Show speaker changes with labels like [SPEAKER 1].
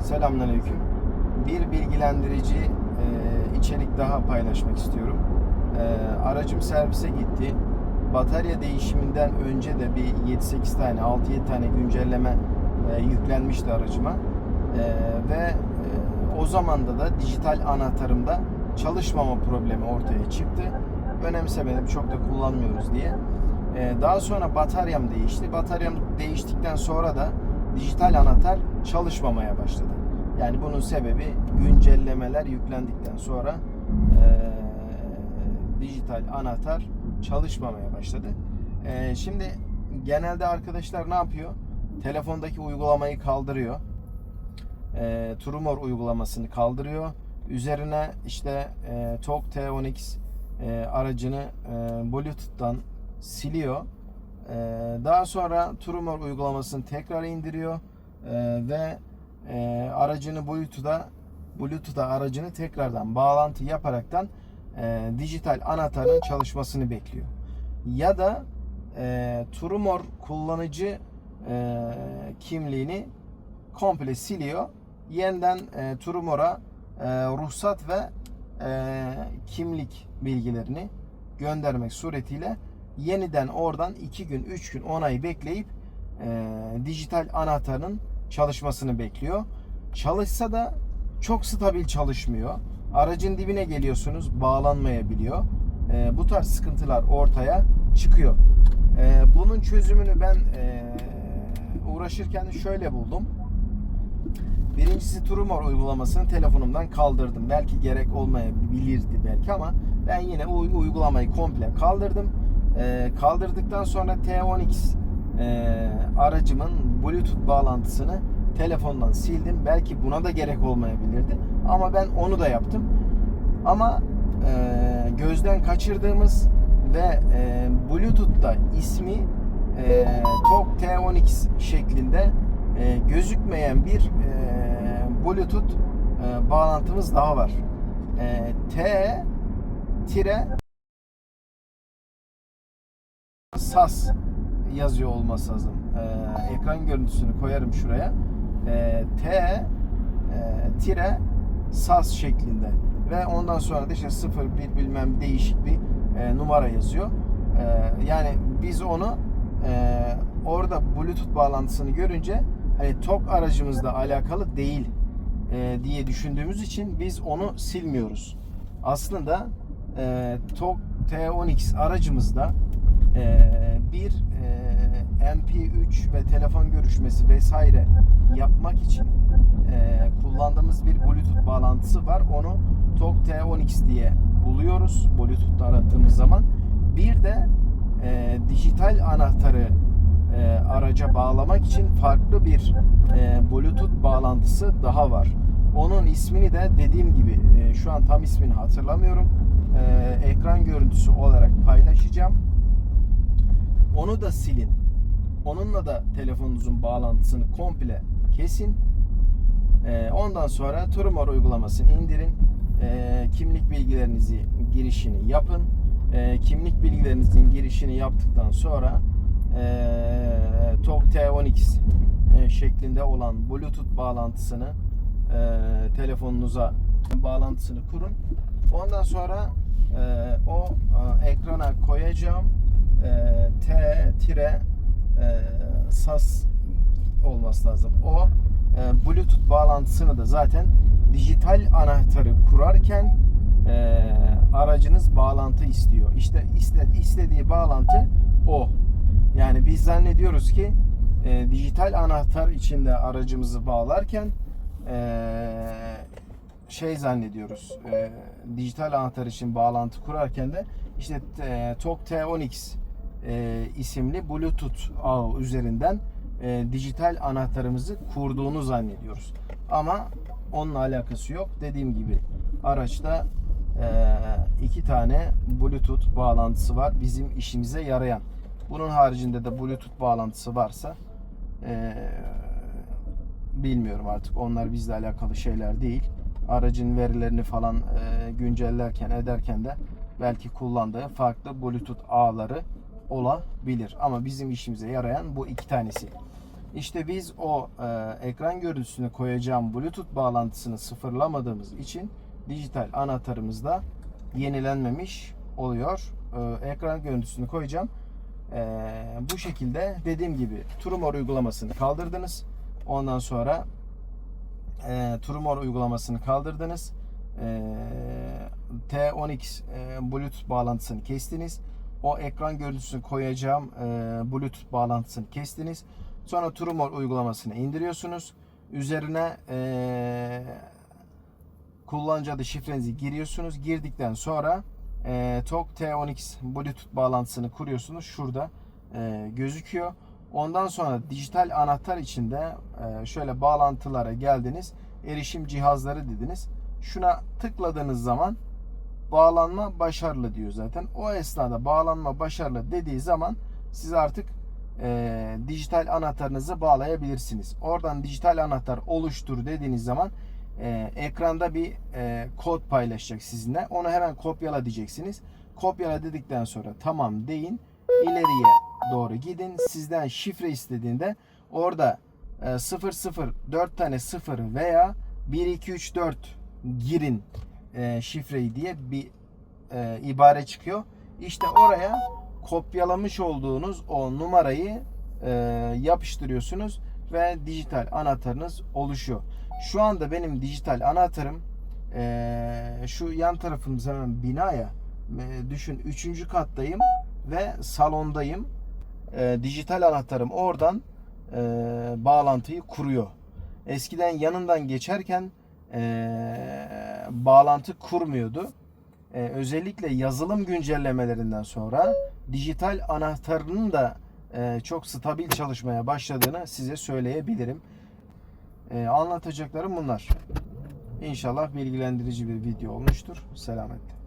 [SPEAKER 1] Selamünaleyküm. Bir bilgilendirici e, içerik daha paylaşmak istiyorum. E, aracım servise gitti. Batarya değişiminden önce de bir 7-8 tane, 6-7 tane güncelleme e, yüklenmişti aracıma. E, ve e, o zamanda da dijital anahtarımda çalışmama problemi ortaya çıktı. Önemsemedim, çok da kullanmıyoruz diye. E, daha sonra bataryam değişti. Bataryam değiştikten sonra da dijital anahtar çalışmamaya başladı. Yani bunun sebebi güncellemeler yüklendikten sonra e, dijital anahtar çalışmamaya başladı. E, şimdi genelde arkadaşlar ne yapıyor? Telefondaki uygulamayı kaldırıyor. E, Trumor uygulamasını kaldırıyor. Üzerine işte e, Talk T10X e, aracını e, Bluetooth'tan siliyor. Ee, daha sonra Trumor uygulamasını tekrar indiriyor Ee, ve e, aracını Bluetooth'a Bluetooth'a aracını tekrardan bağlantı yaparaktan e, dijital anahtarın çalışmasını bekliyor. Ya da e, Trumor kullanıcı e, kimliğini komple siliyor. Yeniden e, Trumor'a ruhsat ve kimlik bilgilerini göndermek suretiyle yeniden oradan 2 gün 3 gün onayı bekleyip e, dijital anahtarın çalışmasını bekliyor. Çalışsa da çok stabil çalışmıyor. Aracın dibine geliyorsunuz bağlanmayabiliyor. E, bu tarz sıkıntılar ortaya çıkıyor. E, bunun çözümünü ben e, uğraşırken şöyle buldum. Birincisi Trumor uygulamasını telefonumdan kaldırdım. Belki gerek olmayabilirdi belki ama ben yine o uygulamayı komple kaldırdım. Ee, kaldırdıktan sonra T10X e, aracımın Bluetooth bağlantısını telefondan sildim. Belki buna da gerek olmayabilirdi ama ben onu da yaptım. Ama e, gözden kaçırdığımız ve e, Bluetooth'ta ismi e, Talk T10X şeklinde e, gözükmeyen bir e, Bluetooth e, bağlantımız daha var. E, T tire SAS yazıyor olması lazım. E, ekran görüntüsünü koyarım şuraya. E, T e, tire SAS şeklinde ve ondan sonra da işte 0 bir bilmem değişik bir e, numara yazıyor. E, yani biz onu e, orada Bluetooth bağlantısını görünce hani TOG aracımızla alakalı değil e, diye düşündüğümüz için biz onu silmiyoruz. Aslında e, TOG T10X aracımızda bir e, MP3 ve telefon görüşmesi vesaire yapmak için e, kullandığımız bir Bluetooth bağlantısı var. Onu TOG T10X diye buluyoruz Bluetooth'ta arattığımız zaman. Bir de e, dijital anahtarı e, araca bağlamak için farklı bir e, Bluetooth bağlantısı daha var. Onun ismini de dediğim gibi e, şu an tam ismini hatırlamıyorum. E, ekran görüntüsü olarak paylaşacağım. Onu da silin. Onunla da telefonunuzun bağlantısını komple kesin. E, ondan sonra Trumor uygulamasını indirin. E, kimlik bilgilerinizi girişini yapın. E, kimlik bilgilerinizin girişini yaptıktan sonra e, T10X e, şeklinde olan Bluetooth bağlantısını telefonunuza bağlantısını kurun. Ondan sonra o e, ekrana koyacağım e, T tire e, SAS olması lazım. O e, Bluetooth bağlantısını da zaten dijital anahtarı kurarken e, aracınız bağlantı istiyor. İşte iste, istediği bağlantı o. Yani biz zannediyoruz ki e, dijital anahtar içinde aracımızı bağlarken e, şey zannediyoruz. E, dijital anahtar için bağlantı kurarken de işte e, TOG T10X e, isimli Bluetooth ağı üzerinden e, dijital anahtarımızı kurduğunu zannediyoruz. Ama onunla alakası yok. Dediğim gibi araçta e, iki tane Bluetooth bağlantısı var bizim işimize yarayan. Bunun haricinde de Bluetooth bağlantısı varsa e, bilmiyorum artık. Onlar bizle alakalı şeyler değil. Aracın verilerini falan e, güncellerken ederken de belki kullandığı farklı Bluetooth ağları olabilir. Ama bizim işimize yarayan bu iki tanesi. İşte biz o e, ekran görüntüsünü koyacağım Bluetooth bağlantısını sıfırlamadığımız için dijital anahtarımızda yenilenmemiş oluyor. E, ekran görüntüsünü koyacağım. E, bu şekilde dediğim gibi Trumor uygulamasını kaldırdınız. Ondan sonra e, Trumor uygulamasını kaldırdınız. E, T10X e, Bluetooth bağlantısını kestiniz. O ekran görüntüsünü koyacağım e, Bluetooth bağlantısını kestiniz. Sonra Trumor uygulamasını indiriyorsunuz. Üzerine e, kullanıcı adı şifrenizi giriyorsunuz. Girdikten sonra e, TOG T10X Bluetooth bağlantısını kuruyorsunuz. Şurada e, gözüküyor. Ondan sonra dijital anahtar içinde e, şöyle bağlantılara geldiniz. Erişim cihazları dediniz. Şuna tıkladığınız zaman bağlanma başarılı diyor zaten. O esnada bağlanma başarılı dediği zaman siz artık e, dijital anahtarınızı bağlayabilirsiniz. Oradan dijital anahtar oluştur dediğiniz zaman e, ekranda bir e, kod paylaşacak sizinle. Onu hemen kopyala diyeceksiniz. Kopyala dedikten sonra tamam deyin. İleriye doğru gidin. Sizden şifre istediğinde orada e, 00 4 tane 0 veya 1 2 3 4 girin e, şifreyi diye bir e, ibare çıkıyor. İşte oraya kopyalamış olduğunuz o numarayı e, yapıştırıyorsunuz ve dijital anahtarınız oluşuyor. Şu anda benim dijital anahtarım e, şu yan tarafımız hemen binaya e, düşün 3. kattayım ve salondayım. E, dijital anahtarım oradan e, bağlantıyı kuruyor. Eskiden yanından geçerken e, bağlantı kurmuyordu. E, özellikle yazılım güncellemelerinden sonra dijital anahtarının da e, çok stabil çalışmaya başladığını size söyleyebilirim. E, anlatacaklarım bunlar. İnşallah bilgilendirici bir video olmuştur. Selametle.